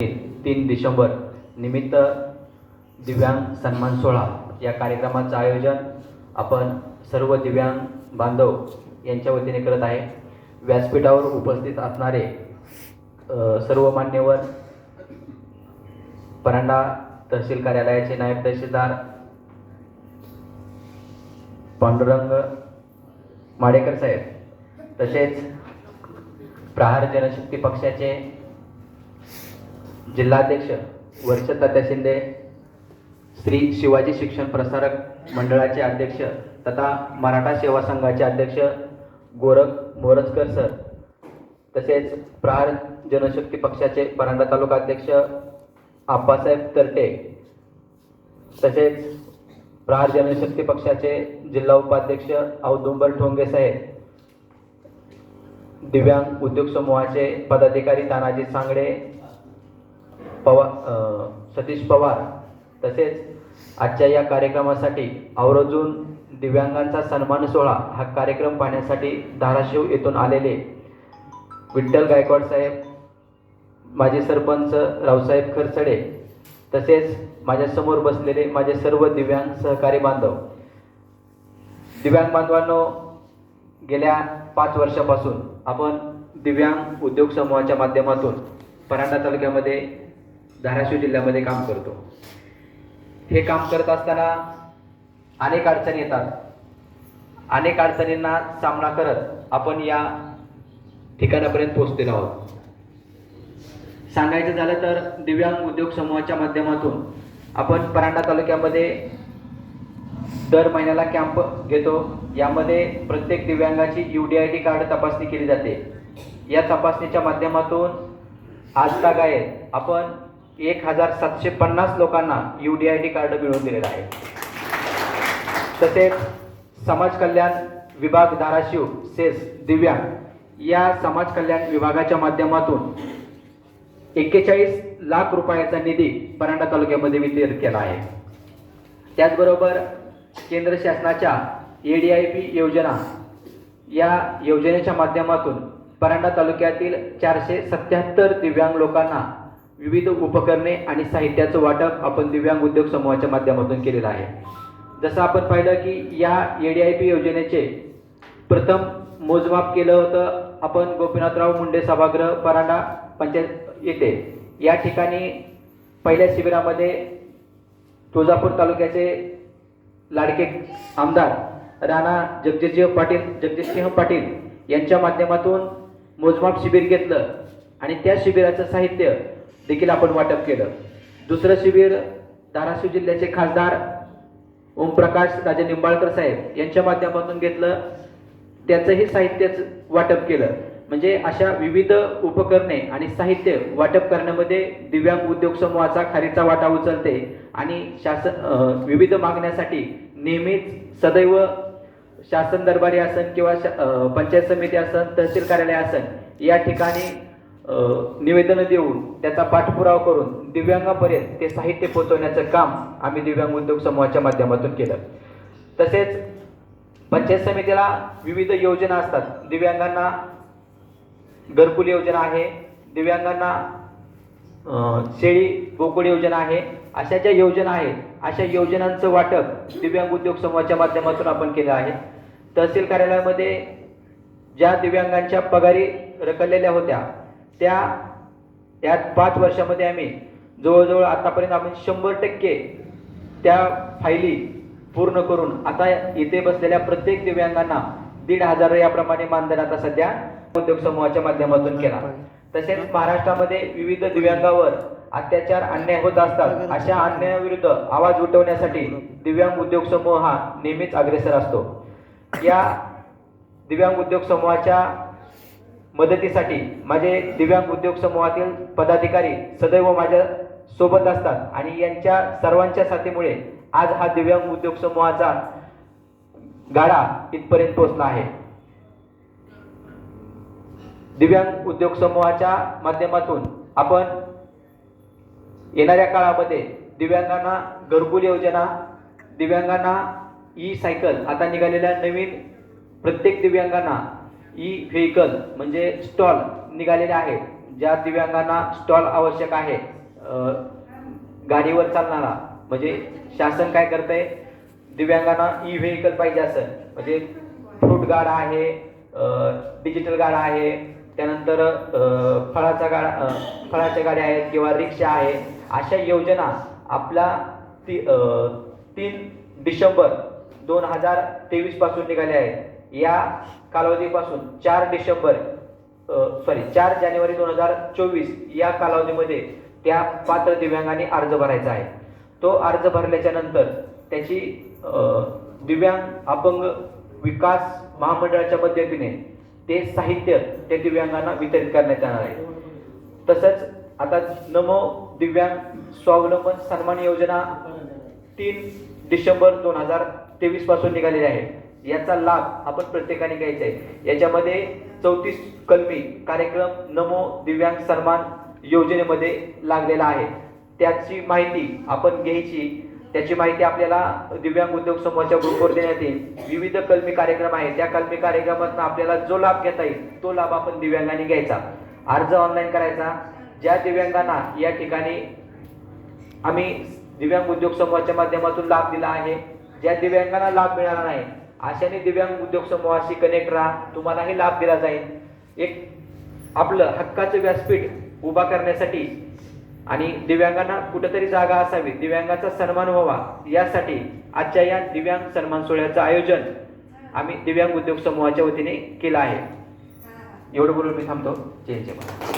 तीन डिसेंबर निमित्त दिव्यांग सन्मान सोहळा. या कार्यक्रमाचं आयोजन आपण सर्व दिव्यांग बांधव यांच्या वतीने करत आहे. व्यासपीठावर उपस्थित असणारे सर्व मान्यवर परांडा तहसील कार्यालयाचे नायब तहसीलदार पांडुरंग माडेकर साहेब तसेच प्रहार जनशक्ती पक्षाचे जिल्हाध्यक्ष वर्षदत्ता शिंदे श्री शिवाजी शिक्षण प्रसारक मंडळाचे अध्यक्ष तथा मराठा सेवा संघाचे अध्यक्ष गोरख मोरजकर सर तसेच प्रहार जनशक्ती पक्षाचे परांडा तालुका अध्यक्ष आप्पासाहेब तरटे तसेच प्रहार जनशक्ती पक्षाचे जिल्हा उपाध्यक्ष औदुंबर ठोंगे साहेब दिव्यांग उद्योग समूहाचे पदाधिकारी तानाजी सांगडे पवार सतीश पवार तसेच आजच्या या कार्यक्रमासाठी आवर्जून दिव्यांगांचा सन्मान सोहळा हा कार्यक्रम पाहण्यासाठी धाराशिव येथून आलेले विठ्ठल गायकवाड साहेब माजी सरपंच रावसाहेब खरसडे तसेच माझ्यासमोर बसलेले माझे सर्व दिव्यांग सहकारी बांधव. दिव्यांग बांधवांनो गेल्या पाच वर्षापासून आपण दिव्यांग उद्योग समूहाच्या माध्यमातून परांडा तालुक्यामध्ये धाराशिव जिल्ह्यामध्ये काम करतो. हे काम करत असताना अनेक अडचणी येतात. अनेक अडचणींना सामना करत आपण या ठिकाणापर्यंत पोहोचलेलो आहोत. सांगायचं झालं तर दिव्यांग उद्योग समूहाच्या माध्यमातून आपण परांडा तालुक्यामध्ये दर महिन्याला कॅम्प घेतो. यामध्ये प्रत्येक दिव्यांगाची U D I D card तपासणी केली जाते. या तपासणीच्या माध्यमातून आजता गाय आपण एक हजार सातशे पन्नास लोकांना U D I D card मिळवून दिलेलं आहे. तसेच समाज कल्याण विभाग धाराशिव सेस दिव्यांग या समाज कल्याण विभागाच्या माध्यमातून एक्केचाळीस लाख रुपयाचा निधी परांडा तालुक्यामध्ये वितरित केला आहे. त्याचबरोबर केंद्र शासनाच्या ए डी आय पी योजना या योजनेच्या माध्यमातून परांडा तालुक्यातील चारशे सत्याहत्तर दिव्यांग लोकांना विविध उपकरणे आणि साहित्याचं वाटप आपण दिव्यांग उद्योग समूहाच्या माध्यमातून केलेलं आहे. जसं आपण पाहिलं की या ए डी आय पी योजनेचे प्रथम मोजमाप केलं होतं. आपण गोपीनाथराव मुंडे सभागृह परांडा पंचायत येथे. या ठिकाणी पहिल्या शिबिरामध्ये तुळजापूर तालुक्याचे लाडके आमदार राणा जगजितसिंह पाटील जगजितसिंह पाटील यांच्या माध्यमातून मोजमाप शिबिर घेतलं आणि त्या शिबिराचं साहित्य देखील आपण वाटप केलं. दुसरं शिबिर धाराशिव जिल्ह्याचे खासदार ओमप्रकाश राजे निंबाळकर साहेब यांच्या माध्यमातून घेतलं. त्याचंही साहित्यच वाटप केलं. म्हणजे अशा विविध उपकरणे आणि साहित्य वाटप करण्यामध्ये दिव्यांग उद्योग समूहाचा खारीचा वाटा उचलते आणि शासन विविध मागण्यासाठी नेहमीच सदैव शासन दरबारी असन किंवा शा- पंचायत समिती असन तहसील कार्यालय असन या ठिकाणी निवेदन देऊन त्याचा पाठपुरावा करून दिव्यांगापर्यंत ते साहित्य पोहोचवण्याचं काम आम्ही दिव्यांग उद्योग समूहाच्या माध्यमातून केलं. तसेच पंचायत समितीला विविध योजना असतात. दिव्यांगांना घरकुल योजना आहे. दिव्यांगांना शेळी गोकुळ योजना आहे. अशा ज्या योजना आहेत अशा योजनांचं वाटप दिव्यांग उद्योग समूहाच्या माध्यमातून आपण केलं आहे. तहसील कार्यालयामध्ये ज्या दिव्यांगांच्या पगारी रखडलेल्या होत्या त्या यात पाच वर्षामध्ये आम्ही जवळजवळ आतापर्यंत आपण शंभर टक्के त्या फायली पूर्ण करून आता इथे बसलेल्या प्रत्येक दिव्यांगांना दीड हजार याप्रमाणे मानधन आता सध्या उद्योग समूहाच्या माध्यमातून केला. तसेच महाराष्ट्रामध्ये विविध दिव्यांगावर अत्याचार अन्याय होत असतात. अशा अन्यायाविरुद्ध आवाज उठवण्यासाठी दिव्यांग उद्योग समूह हा नेहमीच अग्रेसर असतो. या दिव्यांग उद्योग समूहाच्या मदतीसाठी माझे दिव्यांग उद्योग समूहातील पदाधिकारी सदैव माझ्या सोबत असतात आणि यांच्या सर्वांच्या साथीमुळे आज हा दिव्यांग उद्योग समूहाचा गाडा इथपर्यंत पोहोचला आहे. दिव्यांग उद्योग समूहाच्या माध्यमातून आपण येणाऱ्या काळामध्ये दिव्यांगांना घरकुल योजना दिव्यांगांना ई सायकल आता निघालेल्या नवीन प्रत्येक दिव्यांगांना ई व्हेकल म्हणजे स्टॉल निघालेले आहेत. ज्या दिव्यांगांना स्टॉल आवश्यक आहे गाडीवर चालणारा. म्हणजे शासन काय करतंय? दिव्यांगांना ई व्हेकल पाहिजे असं. म्हणजे फ्रूट गाडा आहे डिजिटल गाडा आहे. त्यानंतर फळाचा गाडा फळाच्या गाड्या आहेत किंवा रिक्षा आहे. अशा योजना आपला ती तीन डिसेंबर दोन हजार तेवीसपासून निघाल्या आहेत. या कालावधीपासून चार डिसेंबर सॉरी चार जानेवारी दोन हजार चोवीस या कालावधीमध्ये त्या पात्र दिव्यांगांनी अर्ज भरायचा आहे. तो अर्ज भरल्याच्या नंतर त्याची दिव्यांग अपंग विकास महामंडळाच्या पद्धतीने ते साहित्य त्या दिव्यांगांना वितरित करण्यात येणार आहे. तसंच आता नमो दिव्यांग स्वावलंबन सन्मान योजना तीन डिसेंबर दोन हजार तेवीसपासून निघालेली आहे. याचा लाभ आपण प्रत्येकाने घ्यायचा आहे. याच्यामध्ये चौतीस कलमी कार्यक्रम नमो दिव्यांग सन्मान योजनेमध्ये लागलेला आहे. त्याची माहिती आपण घ्यायची. त्याची माहिती आपल्याला दिव्यांग उद्योग समूहाच्या ग्रुपवर देण्यात येईल. विविध कलमी कार्यक्रम आहे त्या कलमी कार्यक्रमातून आपल्याला जो लाभ घेता येईल तो लाभ आपण दिव्यांगांनी घ्यायचा. अर्ज ऑनलाईन करायचा. ज्या दिव्यांगांना या ठिकाणी आम्ही दिव्यांग उद्योग समूहाच्या माध्यमातून लाभ दिला आहे ज्या दिव्यांगांना लाभ मिळाला नाही आशाने दिव्यांग उद्योग समूहाशी कनेक्ट राहा. तुम्हालाही लाभ दिला जाईल. एक आपलं हक्काचं व्यासपीठ उभा करण्यासाठी आणि दिव्यांगांना कुठेतरी जागा असावी. दिव्यांगाचा सन्मान व्हावा. यासाठी आजच्या या दिव्यांग सन्मान सोहळ्याचं आयोजन आम्ही दिव्यांग उद्योग समूहाच्या वतीने केलं आहे. एवढं बोलून मी थांबतो. जय जय महाराज.